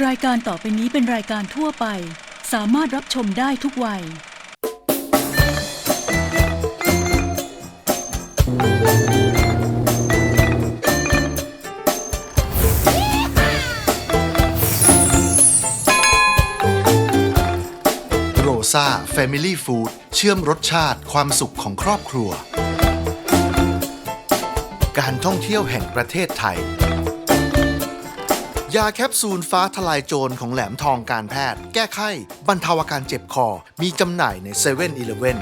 รายการต่อไปนี้เป็นรายการทั่วไป สามารถรับชมได้ทุกวัย โรซาเฟมิลี่ฟู้ดเชื่อมรสชาติความสุขของครอบครัว การท่องเที่ยวแห่งประเทศไทย ยาแคปซูลฟ้าทลายโจรของแหลมทองการแพทย์ แก้ไข้ บรรเทาอาการเจ็บคอ มีจำหน่ายใน7 e เ e ่ e อีเลเว่น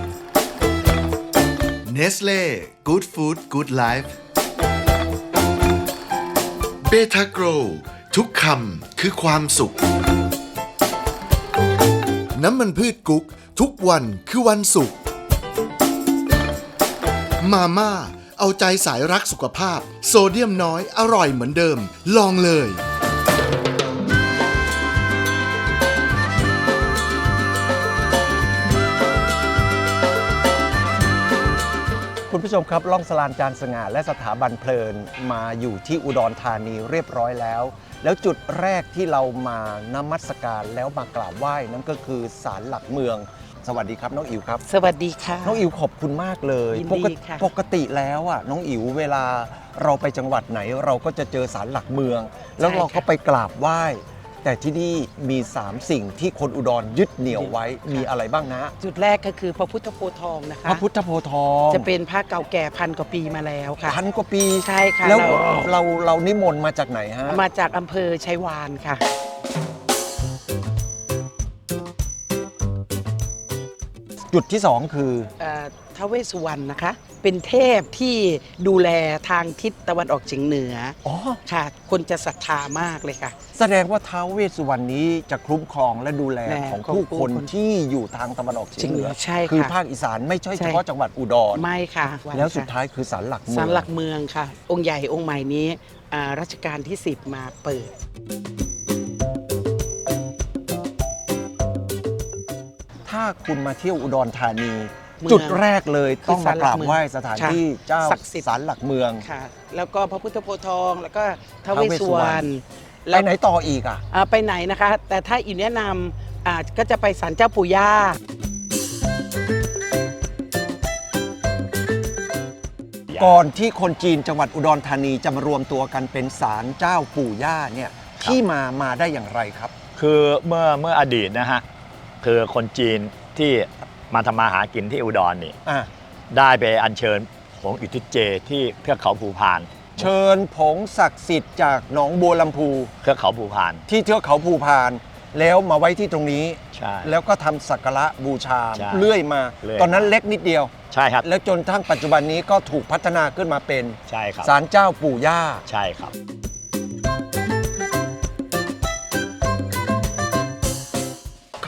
เนสเล่ Good Food Good Life เบทาโกรทุกคำคือความสุข น้ำมันพืชกุ๊ก ทุกวันคือวันศุกมาม่า เอาใจสายรักสุขภาพ โซเดียมน้อยอร่อยเหมือนเดิม ลองเลย ผู้ชมครับล่องสลานจานสง่าและสถาบันเพลินมาอยู่ที่อุดรธานีเรียบร้อยแล้ว แล้วจุดแรกที่เรามานมัสการแล้วมากราบไหว้นั่นก็คือศาลหลักเมือง สวัสดีครับน้องอิ๋วครับ สวัสดีค่ะ น้องอิ๋วขอบคุณมากเลยยินปดีกติค่ะ ปกติแล้วอะน้องอิ๋วเวลาเราไปจังหวัดไหน เราก็จะเจอศาลหลักเมือง แล้วเราก็ไปกราบไหว้ แต่ที่นี่มี 3 สิ่งที่คนอุดรยึดเหนี่ยวไว้มีอะไรบ้างนะ จุดแรกก็คือพระพุทธโพธิ์ทองนะคะ พระพุทธโพธิ์ทองจะเป็นพระเก่าแก่พันกว่าปีมาแล้วค่ะ พันกว่าปีใช่ค่ะแล้วเรา เราเรานิมนต์มาจากไหนฮะ มาจากอำเภอชัยวานค่ะ จุดที่ 2 คือเอ่อท้าวเวสสุวรรณนะคะ เป็นเทพที่ดูแลทางทิศตะวันออกเฉียงเหนืออ๋อ ค่ะ คนจะศรัทธามากเลยค่ะ แสดงว่าท้าวเวสสุวรรณนี้จะคุ้มครองและดูแลแลของของผู้ผู้คนคนที่อยู่ทางตะวันออกเฉียงเหนือ ใช่ค่ะคือภาคอีสานไม่ใช่ใช่ เฉพาะจังหวัดอุดร ไม่ค่ะแล้วสุดท้ายคือศาลหลักเมืองศาลหลักเมืองค่ะ องค์ใหญ่องค์ใหม่นี้อ่ารัชกาลที่ 10 มาเปิด ถ้าคุณมาเที่ยวอุดรธานี เมือง จุดแรกเลยคือต้องมากราบไหว้สถานค่ะที่เจ้าศักดิ์สิทธิ์ ศาลหลักเมือง ค่ะ แล้วก็พระพุทธโพธิ์ทองแล้วก็ท้าวเวสท้าวเวสสุสุววรรรณรณไปไหนต่ออีกอะ อ่าไปไหนนะคะ แต่ถ้าอีกแนะนำอ่าก็จะไปศาลเจ้าปู่ย่า ก่อนที่คนจีนจังหวัดอุดรธานีจะมารวมตัวกันเป็นศาลเจ้าปู่ย่าเนี่ยที่มามาได้อย่างไรครับ คือเมื่อเมื่ออดีตนะฮะคือคนจีนที่ มาทำมาหากินที่อุดรนี่ อะได้ไปอัญเชิญผงอิทธิเจที่เทือกเขาภูพานเชิญผงศักดิ์สิทธิ์จากหนองบัวลำพูเทือกเขาภูพาน ที่เทือกเขาภูพาน แล้วมาไว้ที่ตรงนี้ ใช่ แล้วก็ทำสักการะบูชาใช่เรื่อยมา เรื่อย ตอนนั้นเล็กนิดเดียว ใช่ครับ แล้วจนทั้งปัจจุบันนี้ก็ถูกพัฒนาขึ้นมาเป็นใช่ครับ ศาลเจ้าปู่ย่า ใช่ครับ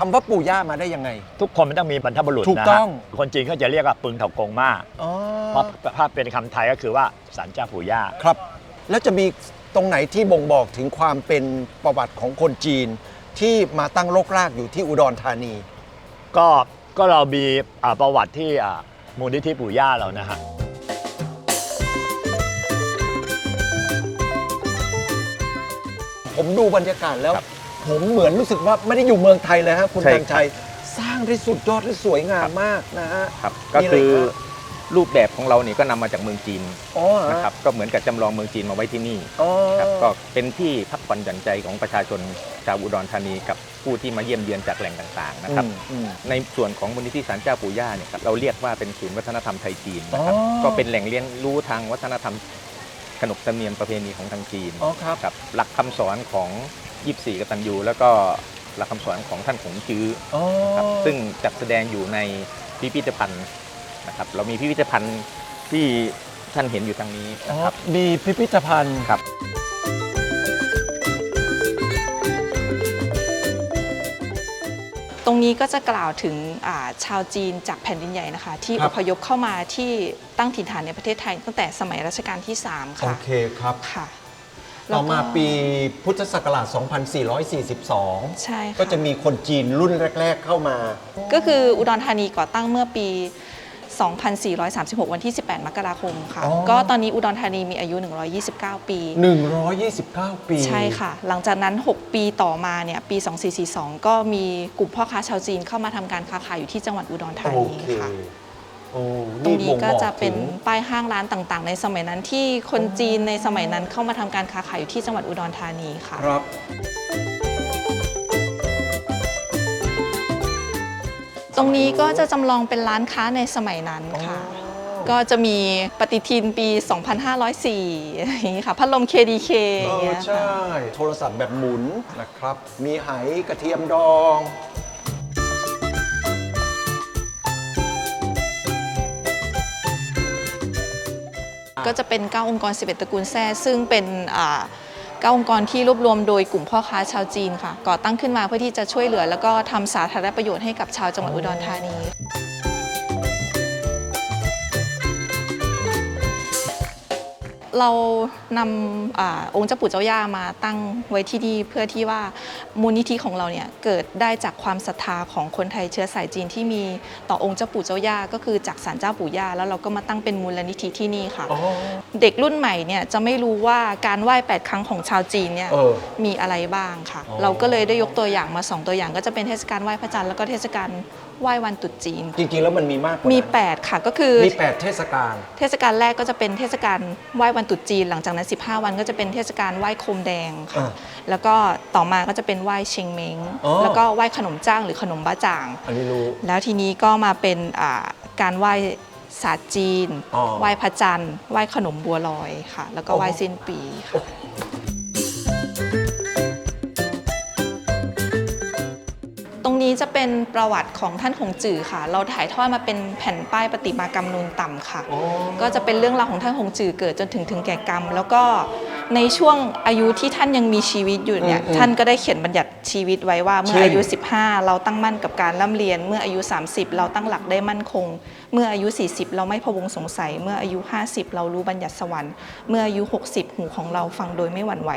ำว่าปู่ย่ามาได้ยังไง ทุกคนมันต้องมีบรรพบุรุษถูกนะต้ฮะอง คนจีนเขาจะเรียกว่าปึงเถากงมาอ๋อเพราะถ้าเป็นคำไทยก็คือว่าสันเจ้าปู่ย่า ครับ แล้วจะมีตรงไหนที่บ่งบอกถึงความเป็นประวัติของคนจีน ที่มาตั้งรกรากอยู่ที่อุดรธานี ก็ก็เรามีอ่าประวัติที่อ่ามูลนิธิปู่ย่าเรานะฮะผมดูบรรยากาศแล้ว ผมเหมือนรู้สึกว่าไม่ได้อยู่เมืองไทยเลยฮะคุณใช่ตังชัยสร้างได้สุดยอดและสวยงามมากนะฮะ ครับก็มีอะไรคือครับ รูปแบบของเรานี่ก็นำมาจากเมืองจีนอ๋อฮนะครับก็เหมือนกับจำลองเมืองจีนมาไว้ที่นี่อ๋อครับก็เป็นที่พักผ่อนหย่อนใจของประชาชนชาวอุดรธานีกับผู้ที่มาเยี่ยมเยือนจากแหล่งต่างๆนะครับ อืมอืมในส่วนของมูลนิธิศาลเจ้าปู่ย่าเนี่ยครับเราเรียกว่าเป็นศูนย์วัฒนธรรมไทยจีนนะครับอ๋อ ก็เป็นแหล่งเรียนรู้ทางวัฒนธรรมขนบธรรมเนียมประเพณีของทางจีนอ๋อครับ ครับหลักคำสอนของ ยีสี่กตัญญูแล้วก็หลักคำสอนของท่านขงจื้ออ๋อครับซึ่งจัดแสดงอยู่ในพิพิธภัณฑ์นะครับเรามีพิพิธภัณฑ์ที่ท่านเห็นอยู่ทางนี้อ๋อนะครับมีพิพิธภัณฑ์ครับตรงนี้ก็จะกล่าวถึงอ่าชาวจีนจากแผ่นดินใหญ่นะคะ ที่ครัอบพยพเข้ามาที่ตั้งถิ่นฐานในประเทศไทย ตั้งแต่สมัยรัชกาลที่3โอค่ะเคครับค่ะ ต่อมาแล้วก็ปีพุทธศักราช 2442 ใช่ค่ก็จะมีคนจีนรุ่นแรก ๆ เข้ามา ก็คืออุดรธานีก่อตั้งเมื่อปี 2436 วันที่ 18 มกราคมค่ะอ๋อก็ตอนนี้อุดรธานีมีอายุ 129 ปี 129 ปี ใช่ค่ะ หลังจากนั้น 6 ปีต่อมาเนี่ยปี 2442 ก็มีกลุ่มพ่อค้าชาวจีนเข้ามาทำการค้าขายอยู่ที่จังหวัดอุดรธาโอนีเคค่ะ โอ้ตรงนี้บ่งก็บอกจะเป็นถึงป้ายห้างร้านต่างๆ ในสมัยนั้นที่คนจีนในสมัยนั้นเข้ามาทำการค้าขายอยู่ที่จังหวัดอุดรธานีค่ะ ครับ ตรงนี้ก็จะจำลองเป็นร้านค้าในสมัยนั้นค่ะ ก็จะมีปฏิทินปี 2504อย่างนี้ค่ะพัดลม KDK เออย่างอเงี้ยใช่ค่ะโทรศัพท์แบบหมุนนะครับ มีไหกระเทียมดอง ก็จะเป็น 9 องค์กร 11 ตระกูลแซ่ซึ่งเป็นเก้าองค์กรที่รวบรวมโดยกลุ่มพ่อค้าชาวจีนค่ะก่อตั้งขึ้นมาเพื่อที่จะช่วยเหลือ แล้วก็ทำสาธารณประโยชน์ให้กับชาวจังหวัดอุดรธานี เรานำอาองค์เจ้าปู่เจ้าย่ามาตั้งไว้ที่นี่เพื่อที่ว่ามูลนิธิของเราเนี่ยเกิดได้จากความศรัทธาของคนไทยเชื้อสายจีนที่มีต่อองค์เจ้าปู่เจ้าย่าก็คือจากศาลเจ้าปู่ย่าแล้วเราก็มาตั้งเป็นมูลนิธิที่นี่ค่ะ เด็กรุ่นใหม่เนี่ยจะไม่รู้ว่าการไหว้แปดครั้งของชาวจีนเนี่ยเออมีอะไรบ้างค่ะอ๋อเราก็เลยได้ยกตัวอย่างมาสองตัวอย่างก็จะเป็นเทศกาลไหว้พระจันทร์แล้วก็เทศกาลไหว้วันตรุษจีน จริงๆ แล้วมันมีมากกว่ามี นั้น8 ค่ะ ก็คือมี8เทศกาล เทศกาลแรกก็จะเป็นเทศกาลไหว้วันตรุษจีน หลังจากนั้น 15 วันก็จะเป็นเทศกาลไหว้โคมแดงค่ะ อ่าแล้วก็ต่อมาก็จะเป็นไหว้เชงเม้งอ๋อ แล้วก็ไหว้ขนมจ้างหรือขนมบ้าจ่าง อันนี้รู้ แล้วทีนี้ก็มาเป็นอ่าการไหว้ศาสตร์จีน อ๋อไหว้พระจันทร์ไหว้ขนมบัวลอยค่ะ แล้วก็โอ้ไหว้สิ้นปีค่ะ ตรงนี้จะเป็นประวัติของท่านคงจือค่ะ เราถ่ายทอดมาเป็นแผ่นป้ายปฏิมากรรมนูนต่ำค่ะ ก็จะเป็นเรื่องราวของท่านคงจือเกิดจนถึงถึงแก่กรรม แล้วก็ในช่วงอายุที่ท่านยังมีชีวิตอยู่เนี่ยอืมอืมท่านก็ได้เขียนบัญญัติชีวิตไว้ว่าเมื่อเช่นอายุ15 เราตั้งมั่นกับการร่ำเรียน เมื่ออายุ 30 เราตั้งหลักได้มั่นคง เมื่ออายุ 40 เราไม่พะวงสงสัย เมื่ออายุ 50 เรารู้บัญญัติสวรรค์เมื่ออายุ 60 หูของเราฟังโดยไม่หวั่นไหว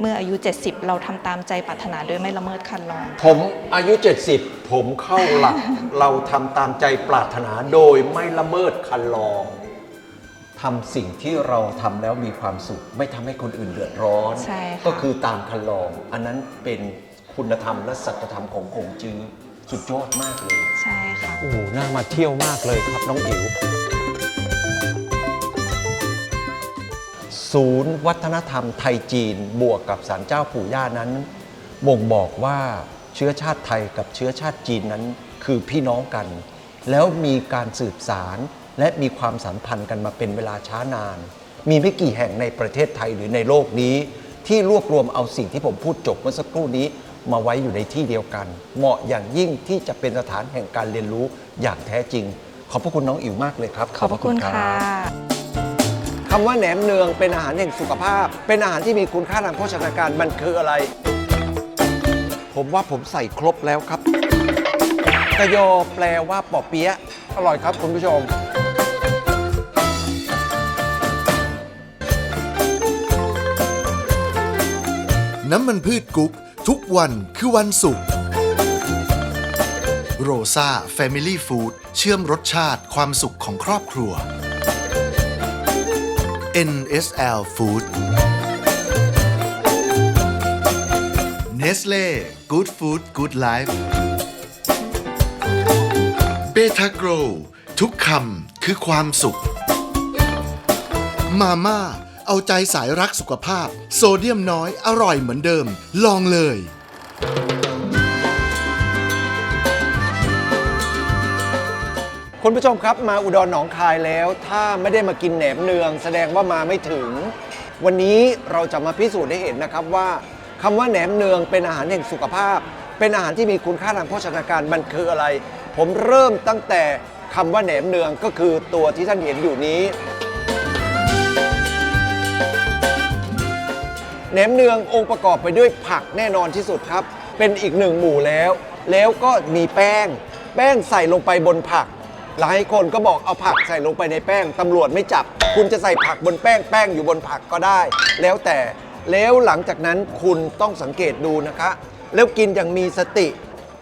เมื่ออายุ 70 เราทำตามใจปรารถนาโดยไม่ละเมิดคันลอง ผมอายุ 70 ผมเข้าหลัก เราทำตามใจปรารถนาโดยไม่ละเมิดคันลอง ทำสิ่งที่เราทำแล้วมีความสุข ไม่ทำให้คนอื่นเดือดร้อน ใช่ค่ะ ก็คือตามคันลอง อันนั้นเป็นคุณธรรมและสัจธรรมของคงจื้อสุดยอดมากเลย ใช่ค่ะ โอ้โหน่ามาเที่ยวมากเลยครับน้องอิ๋ว ศูนย์วัฒนธรรมไทยจีนบวกกับศาลเจ้าปู่ย่านั้นบ่งบอกว่าเชื้อชาติไทยกับเชื้อชาติจีนนั้นคือพี่น้องกัน แล้วมีการสืบสาร และมีความสัมพันธ์กันมาเป็นเวลาช้านาน มีไม่กี่แห่งในประเทศไทยหรือในโลกนี้ ที่รวบรวมเอาสิ่งที่ผมพูดจบเมื่อสักครู่นี้มาไว้อยู่ในที่เดียวกัน เหมาะอย่างยิ่งที่จะเป็นสถานแห่งการเรียนรู้อย่างแท้จริง ขอบพระคุณน้องอิ๋วมากเลยครับขอบพระคุณค่ะคำว่าแหนมเนืองเป็นอาหารแห่งสุขภาพ เป็นอาหารที่มีคุณค่าทางโภชนาการมันคืออะไร ผมว่าผมใส่ครบแล้วครับกะโยแปลว่าปอเปี๊ยะอร่อยครับคุณผู้ชม น้ำมันพืชกุ๊ก ทุกวันคือวันศุกร์โรซาเฟมิลี่ฟู้ดเชื่อมรสชาติความสุขของครอบครัว NSL Food Nestle Good Food Good Life เบทาโกรทุกคำคือความสุข มาม่า เอาใจสายรักสุขภาพ โซเดียมน้อยอร่อยเหมือนเดิม ลองเลย คุณผู้ชมครับมาอุดรหนองคายแล้ว ถ้าไม่ได้มากินแหนมเนือง แสดงว่ามาไม่ถึง วันนี้เราจะมาพิสูจน์ให้เห็นนะครับว่าคำว่าแหนมเนืองเป็นอาหารแห่งสุขภาพ เป็นอาหารที่มีคุณค่าทางโภชนาการมันคืออะไร ผมเริ่มตั้งแต่คำว่าแหนมเนืองก็คือตัวที่ท่านเห็นอยู่นี้ แหนมเนืององค์ประกอบไปด้วยผักแน่นอนที่สุดครับ เป็นอีกหนึ่งหมู่แล้ว แล้วก็มีแป้ง แป้งใส่ลงไปบนผัก หลายคนก็บอกเอาผักใส่ลงไปในแป้งตำรวจไม่จับ คุณจะใส่ผักบนแป้งแป้งอยู่บนผักก็ได้ แล้วแต่แล้วหลังจากนั้นคุณต้องสังเกตดูนะคะ แล้วกินอย่างมีสติ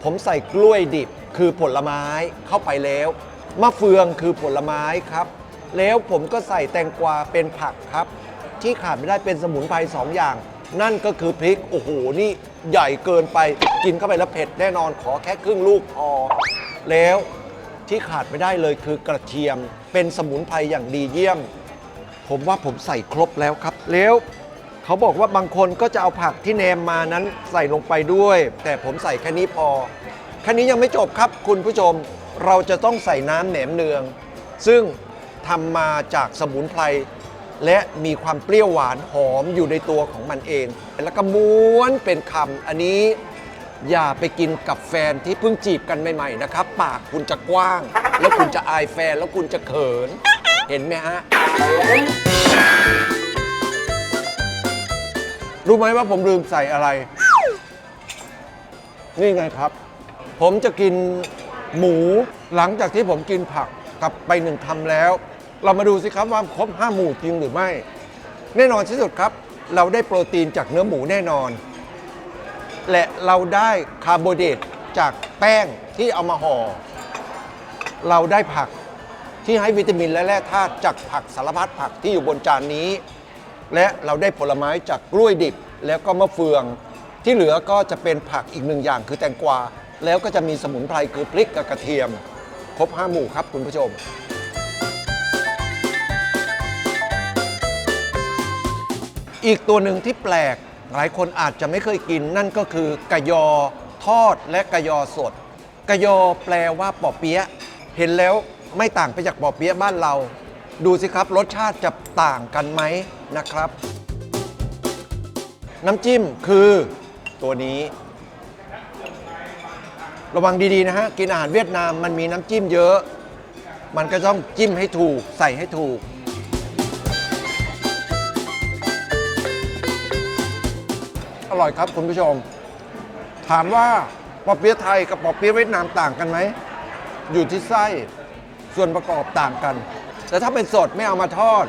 ผมใส่กล้วยดิบคือผลไม้เข้าไปแล้วมะเฟืองคือผลไม้ครับ แล้วผมก็ใส่แตงกวาเป็นผักครับ ที่ขาดไม่ได้เป็นสมุนไพรสองอย่าง นั่นก็คือพริก โอ้โห นี่ใหญ่เกินไป กินเข้าไปแล้วเผ็ดแน่นอน ขอแค่ครึ่งลูกพอ แล้วที่ขาดไม่ได้เลยคือกระเทียม เป็นสมุนไพรอย่างดีเยี่ยม ผมว่าผมใส่ครบแล้วครับ แล้วเขาบอกว่าบางคนก็จะเอาผักที่แนมมานั้นใส่ลงไปด้วย แต่ผมใส่แค่นี้พอ แค่นี้ยังไม่จบครับคุณผู้ชม เราจะต้องใส่น้ำแหนมเนือง ซึ่งทำมาจากสมุนไพร และมีความเปรี้ยวหวานหอมอยู่ในตัวของมันเอง แล้วก็ม้วนเป็นคำอันนี้อย่าไปกินกับแฟนที่เพิ่งจีบกันใหม่ๆนะครับ ปากคุณจะกว้าง แล้วคุณจะอายแฟนแล้วคุณจะเขิน เห็นไหมฮะ รู้ไหมว่าผมลืมใส่อะไร นี่ไงครับ ผมจะกินหมูหลังจากที่ผมกินผักกลับไปหนึ่งคำแล้ว เรามาดูสิครับว่าครบห้าหมู่จริงหรือไม่ แน่นอนที่สุดครับ เราได้โปรตีนจากเนื้อหมูแน่นอน และเราได้คาร์โบไฮเดรตจากแป้งที่เอามาห่อ เราได้ผักที่ให้วิตามินและแร่ธาตุจากผักสารพัดผักที่อยู่บนจานนี้ และเราได้ผลไม้จากกล้วยดิบแล้วก็มะเฟือง ที่เหลือก็จะเป็นผักอีกหนึ่งอย่างคือแตงกวา แล้วก็จะมีสมุนไพรคือพริกกับกระเทียม ครบห้าหมู่ครับคุณผู้ชม อีกตัวหนึ่งที่แปลกหลายคนอาจจะไม่เคยกิน นั่นก็คือกะยอทอดและกะยอสดกะยอแปลว่าปอเปี๊ยะเห็นแล้วไม่ต่างไปจากปอเปี๊ยะบ้านเรา ดูสิครับ รสชาติจะต่างกันไหมนะครับ น้ำจิ้มคือตัวนี้ ระวังดีๆนะฮะ กินอาหารเวียดนามมันมีน้ำจิ้มเยอะ มันก็ต้องจิ้มให้ถูกใส่ให้ถูก ร่อยครับคุณผู้ชม ถามว่าปอเปี๊ยะไทยกับปอเปี๊ยะเวียดนามต่างกันไหม อยู่ที่ไส้ส่วนประกอบต่างกัน แต่ถ้าเป็นสดไม่เอามาทอด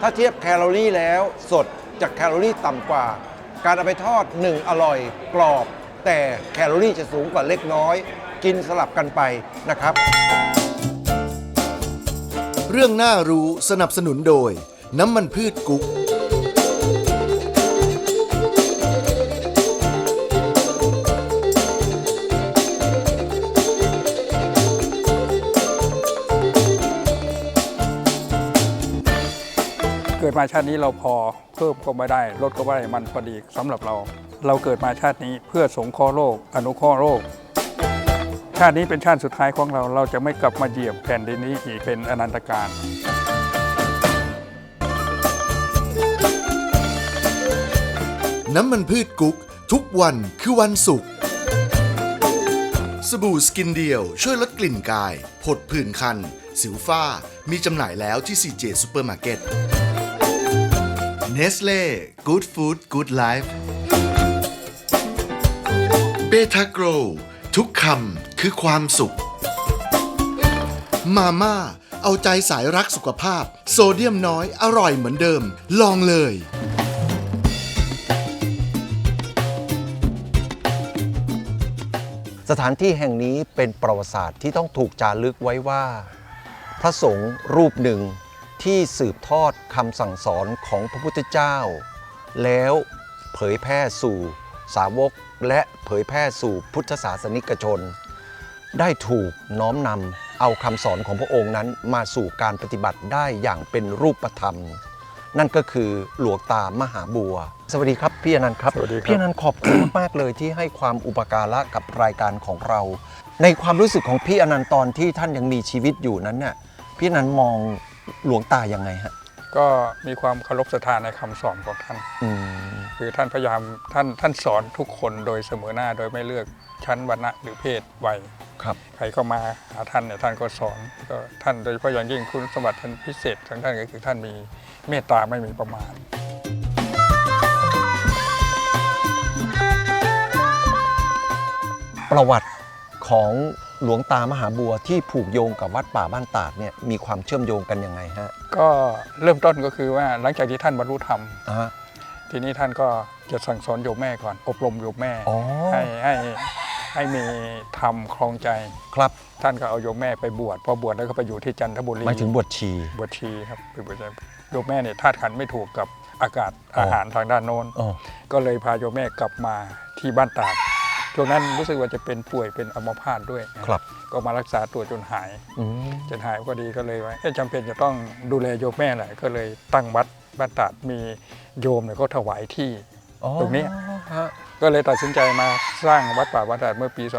ถ้าเทียบแคลอรี่แล้วสดจากแคลอรี่ต่ำกว่า การเอาไปทอด1อร่อยกรอบ แต่แคลอรี่จะสูงกว่าเล็กน้อย กินสลับกันไปนะครับ เรื่องน่ารู้สนับสนุนโดย น้ำมันพืชกุ๊ก ดมาชาตินี้เราพอเพิ่มก็ไม่ได้ ลดก็ไม่ได้มันพอดีสำหรับเรา เราเกิดมาชาตินี้เพื่อสงเคราะห์โลก อนุเคราะห์โลก ชาตินี้เป็นชาติสุดท้ายของเรา เราจะไม่กลับมาเหยียบแผ่นดินนี้อีกเป็นอนันตการน้ำมันพืชกุ๊กทุกวันคือวันศุกร์สบู่สกินเดียวช่วยลดกลิ่นกาย ผดผื่นคัน สิวฝ้า มีจำหน่ายแล้วที่ CJ Supermarket Nestle Good Food Good Life เบทาโกรทุกคำคือความสุข มาม่า เอาใจสายรักสุขภาพ โซเดียมน้อยอร่อยเหมือนเดิม ลองเลย สถานที่แห่งนี้เป็นประวัติศาสตร์ที่ต้องถูกจารึกไว้ว่า พระสงฆ์รูปหนึ่ง ที่สืบทอดคำสั่งสอนของพระพุทธเจ้า แล้วเผยแพร่สู่สาวกและเผยแพร่สู่พุทธศาสนิกชน ได้ถูกน้อมนำเอาคำสอนของพระองค์นั้นมาสู่การปฏิบัติได้อย่างเป็นรูปธรรม นั่นก็คือหลวงตามหาบัว สวัสดีครับพี่อนันต์ครับสวัสดีครับพี่อนันต์ขอบคุณมากๆเลยที่ให้ความอุปการะกับรายการของเรา ในความรู้สึกของพี่อนันต์ตอนที่ท่านยังมีชีวิตอยู่นั้นเนี่ยพี่อนันต์มอง หลวงตายังไงฮะก็มีความเคารพศรัทธาในคำสอนของท่าน อืมคือท่านพยายามท่านท่านสอนทุกคนโดยเสมอหน้าโดยไม่เลือกชั้นวรรณะหรือเพศวัยครับ ใครเข้ามาหาท่านเนี่ยท่านก็สอนก็ท่านโดยเฉพาะอย่างยิ่งคุณสมบัติท่านพิเศษของท่านก็คือท่านมีเมตตาไม่มีประมาณประวัติของ หลวงตามหาบัวที่ผูกโยงกับวัดป่าบ้านตาดเนี่ยมีความเชื่อมโยงกันยังไงฮะก็เริ่มต้นก็คือว่าหลังจากที่ท่านบรรลุธรรม อ่าฮะ ทีนี้ท่านก็จะสั่งสอนโยมแม่ก่อน อบรมโยมแม่อ๋อ ให้ให้ให้มีธรรมคลองใจ ครับท่านก็เอาโยมแม่ไปบวชพอบวชแล้วก็ไปอยู่ที่จันทบุรีหมายถึงบวชชี บวชชีครับไปบวชชีโยมแม่เนี่ยธาตุขันธ์ไม่ถูกกับอากาศอ๋ออ อาหารทางด้านโน้น อ๋อก็เลยพาโยมแม่กลับมาที่บ้านตาด ช่วงนั้นรู้สึกว่าจะเป็นป่วยเป็นอัมพาตด้วยนะครับ ก็มารักษาตัวจนหาย อืมจนหายก็ดีก็เลยว่าเอ๊ะจำเป็นจะต้องดูแลโยมแม่แหละก็เลยตั้งวัดบ้านตาดมีโยมเนี่ยเขาถวายที่ อ๋อตรงนี้ ฮะก็เลยตัดสินใจมาสร้างวัดป่าบ้านตาดเมื่อปี 2498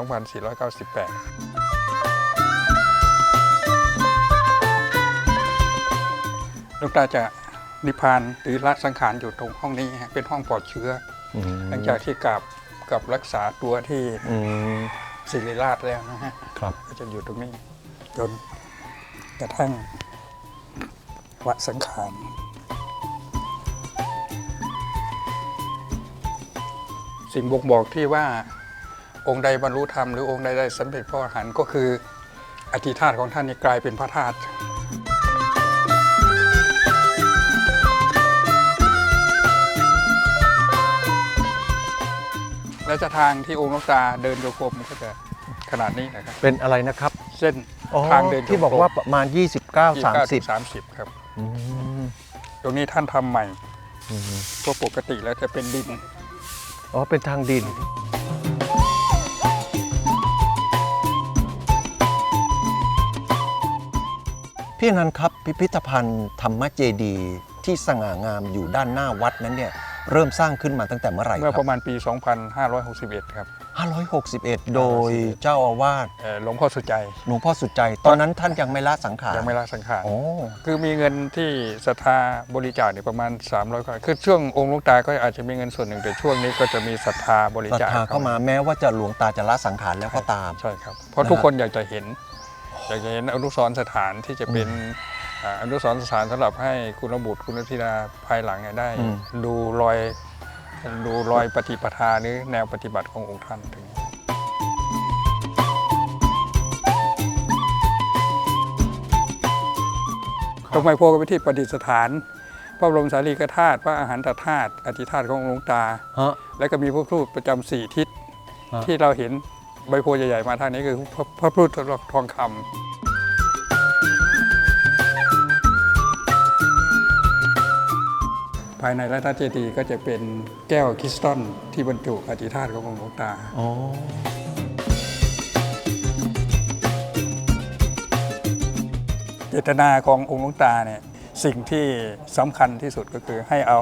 หลูกตาจะนิพพานหรือละสังขารอยู่ตรงห้องนี้ฮะเป็นห้องปลอดเชื้ออืมหลังจากที่กลับ กับรักษาตัวที่อืมศิริราชแล้วนะฮะครับ ก็จะอยู่ตรงนี้จนกระทั่งวะสังขาร สิ่งบ่งบอกที่ว่าองค์ใดบรรลุธรรมหรือองค์ใดได้สำเร็จพระอรหันต์ก็คืออธิธาตุของท่านนี่กลายเป็นพระธาตุ และจะทางที่องค์หลวงตาเดินโยกมก็จะขนาดนี้นะครับ เป็นอะไรนะครับเส้นอ๋อทางเดินที่บอกว่าประมาณ 29 30 30 ครับอืมตรงนี้ท่านทำใหม่อืมเพราะปกติแล้วจะเป็นดิน อ๋อ เป็นทางดินพี่อนันต์ครับพิพิธภัณฑ์ธรรมเจดีย์ที่สง่างามอยู่ด้านหน้าวัดนั้นเนี่ย เริ่มสร้างขึ้นมาตั้งแต่เมื่อไหร่เมื่อคปรัระมาณปี 2561 ครับบ561 โดยเจ้าอาวาสเอ่อหลวงพ่อสุใจยหลวงพ่อสุดใจ ตอนนั้นท่านยังไม่ละสังขารยังไม่ละสังขาร โอ้คือมีเงินที่ศรัทธาบริจาคเนี่ยประมาณ 300กว่าคือช่วงองค์หลวงตาก็อาจจะมีเงินส่วนหนึ่งแต่ช่วงนี้ก็จะมีศรัทธาบริศรัทจาคธาเข้ามาแม้ว่าจะหลวงตาจะละสังขารแล้วก็ตาม ใช่ครับ เพราะทุกคนอยากจะเห็น อยากจะเห็นอนุสรณ์สถานที่จะเป็น อ่าอนุสรณ์สถานสำหรับให้คุณบุตรคุณธิดาภายหลังเนี่ยได้อืมดูรอยดูรอยปฏิปทาหรือแนวปฏิบัติขององค์ท่านตรงนี้ตรงไมโพก็ไปที่ประดิษฐาน พระบรมสารีริกธาตุพระอาหารตธาตุอธิธาตุขององค์หลวงตาฮะแล้วก็มีพระพุทธประจำสี่ทิศฮะที่เราเห็นใบโพธิ์ใหญ่ๆมาทางนี้คือพระพระพุทธทองคำ ภายในพระธาตุเจดีย์ก็จะเป็นแก้วคริสตัลที่บรรจุอธิธาตุขององค์หลวงตา อ๋อ เจตนาขององค์หลวงตาเนี่ยสิ่งที่สำคัญที่สุดก็คือให้เอา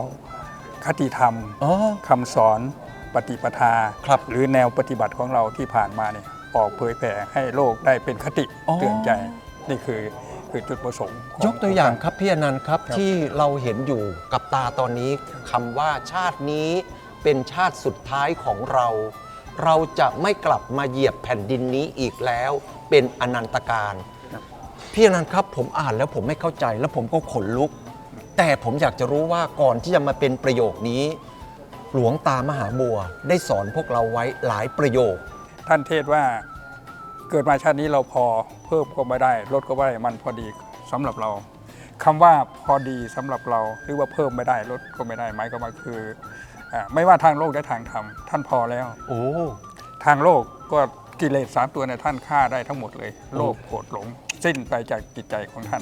คติธรรมอ๋อ คำสอนปฏิปทา ครับหรือแนวปฏิบัติของเราที่ผ่านมาเนี่ยออกเผยแผ่ให้โลกได้เป็นคติอ๋อ เตือนใจ นี่คือ คือจุดประสงค์ขยกตัวอย่างครับพี่อนันต์ครับครับที่เราเห็นอยู่กับตาตอนนี้คำว่าชาตินี้เป็นชาติสุดท้ายของเรา เราจะไม่กลับมาเหยียบแผ่นดินนี้อีกแล้ว เป็นอนันตการพี่อนันต์ครับผมอ่านแล้วผมไม่เข้าใจแล้วผมก็ขนลุก แต่ผมอยากจะรู้ว่าก่อนที่จะมาเป็นประโยคนี้ หลวงตามหาบัวได้สอนพวกเราไว้หลายประโยค ท่านเทศว่า เกิดมาชาตินี้เราพอเพิ่มก็ไม่ได้ลดก็ไม่ได้มันพอดีสำหรับเราคำว่าพอดีสำหรับเราหรือว่าเพิ่มไม่ได้ลดก็ไม่ได้หมายก็มาคืออไม่ว่าทางโลกและทางธรรมท่านพอแล้ว โอ้ทางโลกก็กิเลสสามตัวในท่านฆ่าได้ทั้งหมดเลย โลภโกรธหลง สิ้นไปจากจิตใจของท่าน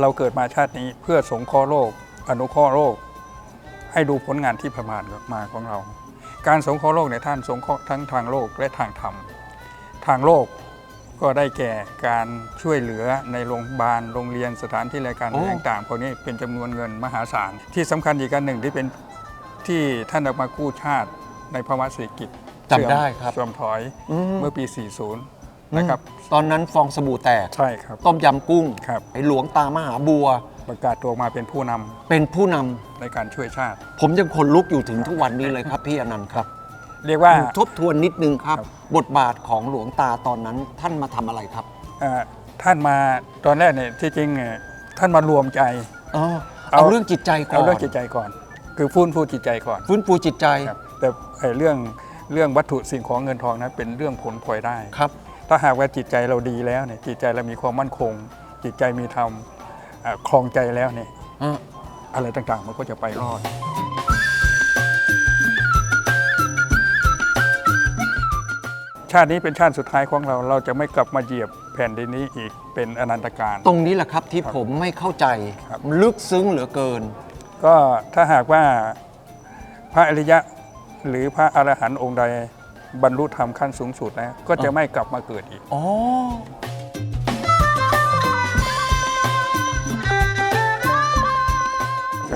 เราเกิดมาชาตินี้เพื่อสงเคราะห์โลก อนุเคราะห์โลก ให้ดูผลงานที่ผ่านมาของเรา การสงเคราะห์โลกในยท่านสงเคราะห์ทั้งทางโลกและทางธรรม ทางโลกก็ได้แก่การช่วยเหลือในโรงพยาบาลโรงเรียนสถานที่รายการโอ้ ต่างๆพวกนี้เป็นจำนวนเงินมหาศาล ที่สำคัญอีกการหนึ่งที่เป็นที่ท่านออกมากู้ชาติในภาวะเศรษฐกิจจำได้ครับ เสื่อมถอยอืมเมื่อปี 40 นะครับ ตอนนั้นฟองสบู่แตก ใช่ครับ ต้มยำกุ้งครับ ไอ้หลวงตามหาบัว ประกาศตัวมาเป็นผู้นำเป็นผู้นำในการช่วยชาติ ผมยังขนลุกอยู่ถึงทุกวันนี้เลยครับพี่อนันต์ครับ เรียกว่า ทบทวนนิดนึงครับครับบทบาทของหลวงตาตอนนั้นท่านมาทำอะไรครับเอ่อท่านมาตอนแรกเนี่ยที่จริงเนี่ยท่านมารวมใจ อ๋อเอาเอา เรื่องจิตใจก่อนเอาเรื่องจิตใจก่อน คือฟื้นฟูจิตใจก่อนฟื้นฟูจิตใจครับแต่ไอ้เรื่องเรื่องวัตถุสิ่งของเงินทองนั้นเป็นเรื่องผลพลอยได้ ครับ ถ้าหากว่าจิตใจเราดีแล้วเนี่ยจิตใจเรามีความมั่นคง จิตใจมีธรรม คลองใจแล้วเนี่ยอะไรต่างๆ มันก็จะไปรอด ชาตินี้เป็นชาติสุดท้ายของเรา เราจะไม่กลับมาเหยียบแผ่นดินนี้อีกเป็นอนันตการ ตรงนี้แหละครับที่ผมไม่เข้าใจลึกซึ้งเหลือเกิน ก็ถ้าหากว่าพระอริยะหรือพระอรหันต์องค์ใดบรรลุธรรมขั้นสูงสุดแล้วก็จะไม่กลับมาเกิดอีก อ๋อ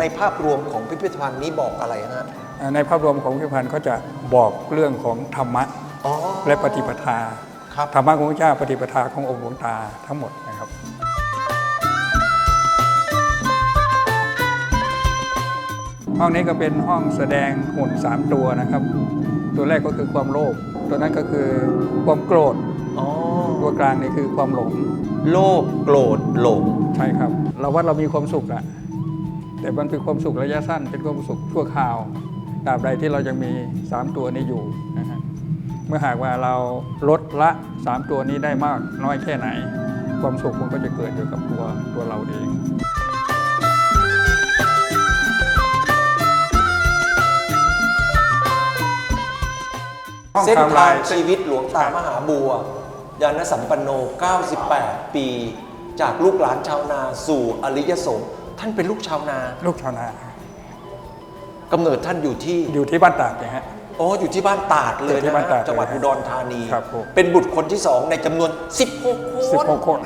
ในภาพรวมของพิพิธภัณฑ์นี้บอกอะไรฮะในภาพรวมของพิพิธภัณฑ์ก็จะบอกเรื่องของธรรมะอ๋อและปฏิปทาครับธรรมะของพระเจ้าปฏิปทาขององค์หลวงตาทั้งหมดนะครับห้องนี้ก็เป็นห้องแสดงหุ่นสามตัวนะครับ ตัวแรกก็คือความโลภตัวนั้นก็คือความโกรธอ๋อตัวกลางนี่คือความหลง โลภโกรธหลงใช่ครับ เราว่าเรามีความสุขอะ แต่มันเป็นความสุขระยะสั้น เป็นความสุขชั่วคราวตราบใดที่เรายังมี 3 ตัวนี้อยู่นะฮะเมื่อหากว่าเราลดละ 3 ตัวนี้ได้มากน้อยแค่ไหน ความสุขมันก็จะเกิดอยู่กับตัวตัวเราเองเส้นทางชีวิตหลวงตามหาบัวยานสัมปันโน 98 ปี จากลูกหลานชาวนาสู่อริยสงฆ์ ท่านเป็นลูกชาวนาลูกชาวนา กำเนิดท่านอยู่ที่อยู่ที่บ้านตากเนี่ยฮะ อ๋ออยู่ที่บ้านตาดเลยอยู่ที่นะบ้านตาดจังหวัดเลยอุดรธานี ครับผม เป็นบุตรคนที่สองในจำนวน 16คน16คน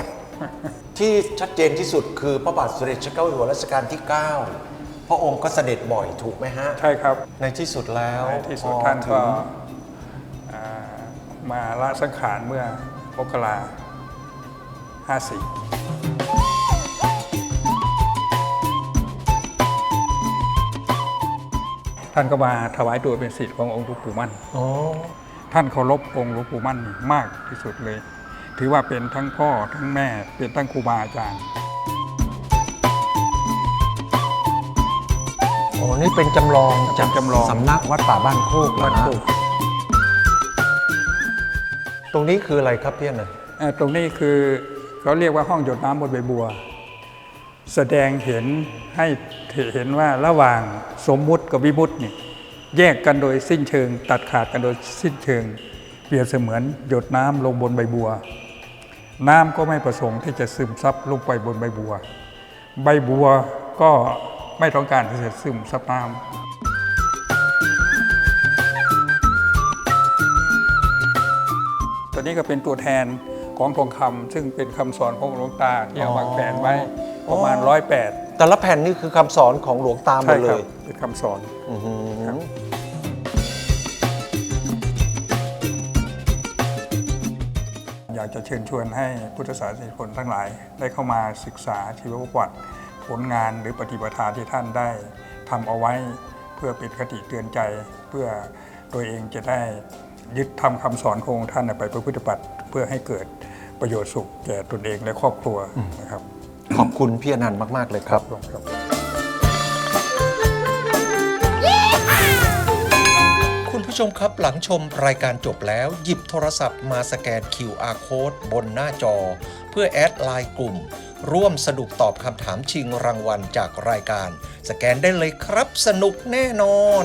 ที่ชัดเจนที่สุดคือพระบาทสมเด็จพระเจ้าอยู่หัวรัชกาลที่ 9 พระองค์ก็เสด็จบ่อยถูกไหมฮะ ใช่ครับในที่สุดแล้วในที่สุดพอท่านถึก็งอ่ามาละสังขารเมื่อมกราห้าสี่ ท่านก็มาถวายตัวเป็นศิษย์ขององค์หลวงปู่มั่น อ๋อ ท่านเคารพองค์หลวงปู่มั่นนี่มากที่สุดเลย ถือว่าเป็นทั้งพ่อทั้งแม่เป็นทั้งครูบาอาจารย์อ๋อนี่เป็นจำลองจากจำลอง สำนักวัดป่าบ้านโคกเหรอบ้านฮะโคกตรงนี้คืออะไรครับพี่อนันต์เอ่อตรงนี้คือเขาเรียกว่าห้องหยดน้ำบนใบบัว แสดงเห็นให้เห็นว่าระหว่างสมมุติกับวิมุตินี่แยกกันโดยสิ้นเชิง ตัดขาดกันโดยสิ้นเชิง เปรียบเสมือนหยดน้ำลงบนใบบัว น้ำก็ไม่ประสงค์ที่จะซึมซับลงไปบนใบบัว ใบบัวก็ไม่ต้องการที่จะซึมซับน้ำตัวนี้ก็เป็นตัวแทนของทองคำซึ่งเป็นคำสอนของหลวงตาที่เอามาแขวนไว้ ประมาณร้อยแปดแต่ละแผ่นนี่คือคำสอนของหลวงตาหมใช่ดเลครับยเป็นคำสอน อื้อหือครับ อยากจะเชิญชวนให้พุทธศาสนิกชนทั้งหลาย ได้เข้ามาศึกษาชีวประวัติผลงานหรือปฏิปทาที่ท่านได้ทำเอาไว้เพื่อเป็นคติเตือนใจ เพื่อตัวเองจะได้ยึดทำคำสอนขององค์ท่านไปประพฤติบัติเพื่อให้เกิดประโยชน์สุขแก่ตนเองและครอบครัวนะครับ ขอบคุณพี่อนันต์มาก ๆ เลยครับ ครับ คุณผู้ชมครับหลังชมรายการจบแล้ว หยิบโทรศัพท์มาสแกน QR Code บนหน้าจอ เพื่อแอดไลน์กลุ่ม ร่วมสนุกตอบคำถามชิงรางวัลจากรายการ สแกนได้เลยครับสนุกแน่นอน